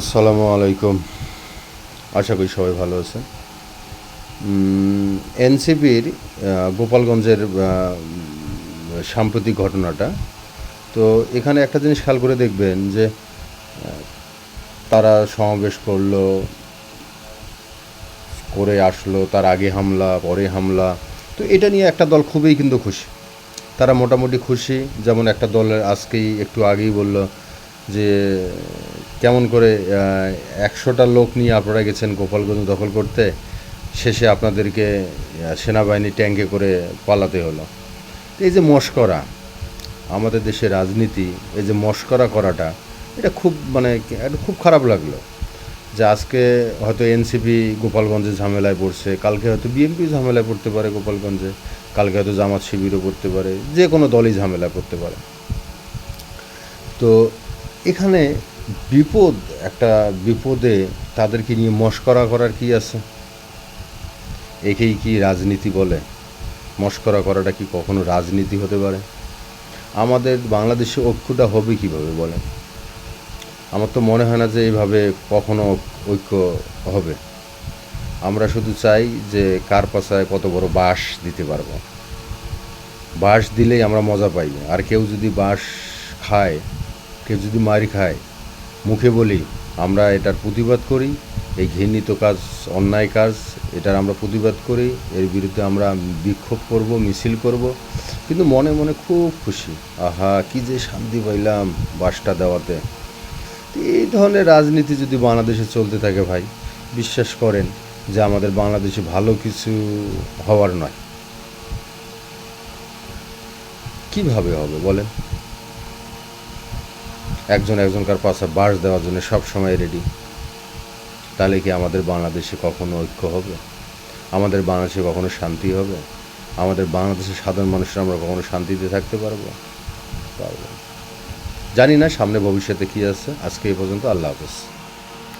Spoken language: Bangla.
আসসালামু আলাইকুম। আশা করি সবাই ভালো আছেন। এনসিপির গোপালগঞ্জের সাম্প্রতিক ঘটনাটা। তো এখানে একটা জিনিস খেয়াল করে দেখবেন যে তারা সমাবেশ করল, করে আসলো, তার আগে হামলা, পরে হামলা। তো এটা নিয়ে একটা দল খুবই কিন্তু খুশি। তারা মোটামুটি খুশি। যেমন একটা দলের আজকেই একটু আগেই বলল যে কেমন করে একশোটা লোক নিয়ে আপনারা গেছেন গোপালগঞ্জ দখল করতে, শেষে আপনাদেরকে সেনাবাহিনী ট্যাঙ্কে করে পালাতে হলো। এই যে মস্করা, আমাদের দেশের রাজনীতি, এই যে মস্করা করাটা, এটা খুব মানে এটা খুব খারাপ লাগল। যে আজকে হয়তো এনসিপি গোপালগঞ্জে ঝামেলায় পড়ছে, কালকে হয়তো বিএনপি ঝামেলায় পড়তে পারে গোপালগঞ্জে, কালকে হয়তো জামাত শিবিরও পড়তে পারে, যে কোনো দলই ঝামেলা পড়তে পারে। তো এখানে বিপদ, একটা বিপদে তাদেরকে নিয়ে মস্করা করার কি আছে? একেই কি রাজনীতি বলে? মস্করা করাটা কি কখনো রাজনীতি হতে পারে? আমাদের বাংলাদেশে ঐক্যটা হবে কীভাবে বলেন? আমার তো মনে হয় না যে এইভাবে কখনো ঐক্য হবে। আমরা শুধু চাই যে কার পাশায় কত বড় বাঁশ দিতে পারব। বাস দিলেই আমরা মজা পাই। আর কেউ যদি বাঁশ খায়, কেউ যদি মারি খায় মুখে বলি, আমরা এটার প্রতিবাদ করি, এই ঘৃণিত কাজ, অন্যায় কাজ, এটার আমরা প্রতিবাদ করি, এর বিরুদ্ধে আমরা বিক্ষোভ করব, মিছিল করব। কিন্তু মনে মনে খুব খুশি, আহা, কি যে শান্তি পাইলাম বাসটা দেওয়াতে। এই ধরনের রাজনীতি যদি বাংলাদেশে চলতে থাকে ভাই, বিশ্বাস করেন যে আমাদের বাংলাদেশে ভালো কিছু হওয়ার নয়। কীভাবে হবে বলেন? একজন একজনকার পাশে বাস দেওয়ার জন্য সব সময় রেডি তাহলে কি আমাদের বাংলাদেশে কখনো ঐক্য হবে? আমাদের বাংলাদেশে কখনো শান্তি হবে? আমাদের বাংলাদেশের সাধারণ মানুষরা আমরা কখনো শান্তিতে থাকতে পারব? পারব জানি না সামনে ভবিষ্যতে কী আছে। আজকে এই পর্যন্ত আল্লাহ হাফেজ।